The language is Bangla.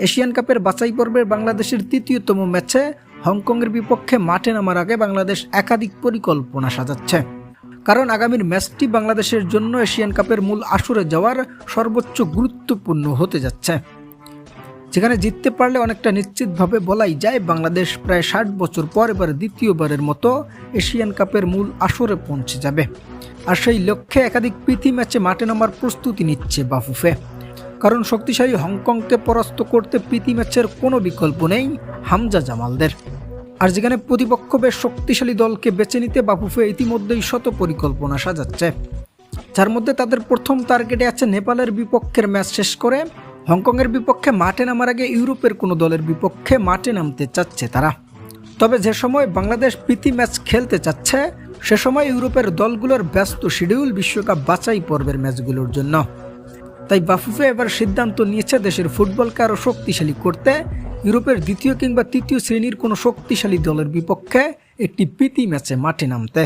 এশিয়ান কাপের বাছাই পর্বের বাংলাদেশের তৃতীয়তম ম্যাচে হংকংয়ের বিপক্ষে মাঠে নামার আগে বাংলাদেশ একাধিক পরিকল্পনা সাজাচ্ছে। কারণ আগামীর ম্যাচটি বাংলাদেশের জন্য এশিয়ান কাপের মূল আসরে যাওয়ার সর্বোচ্চ গুরুত্বপূর্ণ হতে যাচ্ছে। যেখানে জিততে পারলে অনেকটা নিশ্চিতভাবে বলাই যায়, বাংলাদেশ প্রায় ষাট বছর পর এবার দ্বিতীয়বারের মতো এশিয়ান কাপের মূল আসরে পৌঁছে যাবে। আর সেই লক্ষ্যে একাধিক প্রীতি ম্যাচে মাঠে নামার প্রস্তুতি নিচ্ছে বাফুফে। কারণ শক্তিশালী হংকংকে পরাস্ত করতে প্রীতি ম্যাচের কোনো বিকল্প নেই হামজা জামালদের। আর যেখানে প্রতিপক্ষ বেশ শক্তিশালী দলকে বেছে নিতে বাফুফে ইতিমধ্যেই শত পরিকল্পনা সাজাচ্ছে। যার মধ্যে তাদের প্রথম টার্গেটে আছে নেপালের বিপক্ষের ম্যাচ শেষ করে, হংকংয়ের বিপক্ষে মাঠে নামার আগে ইউরোপের কোনো দলের বিপক্ষে মাঠে নামতে চাচ্ছে তারা। তবে যে সময় বাংলাদেশ প্রীতি ম্যাচ খেলতে চাচ্ছে, সে সময় ইউরোপের দলগুলোর ব্যস্ত শিডিউল বিশ্বকাপ বাছাই পর্বের ম্যাচগুলোর জন্য। তাই বাফুফে এবার সিদ্ধান্ত নিয়েছে দেশের ফুটবলকে আরও শক্তিশালী করতে। ইউরোপের দ্বিতীয় কিংবা তৃতীয় শ্রেণির কোনো শক্তিশালী দলের বিপক্ষে একটি প্রীতি ম্যাচে মাঠে নামতে।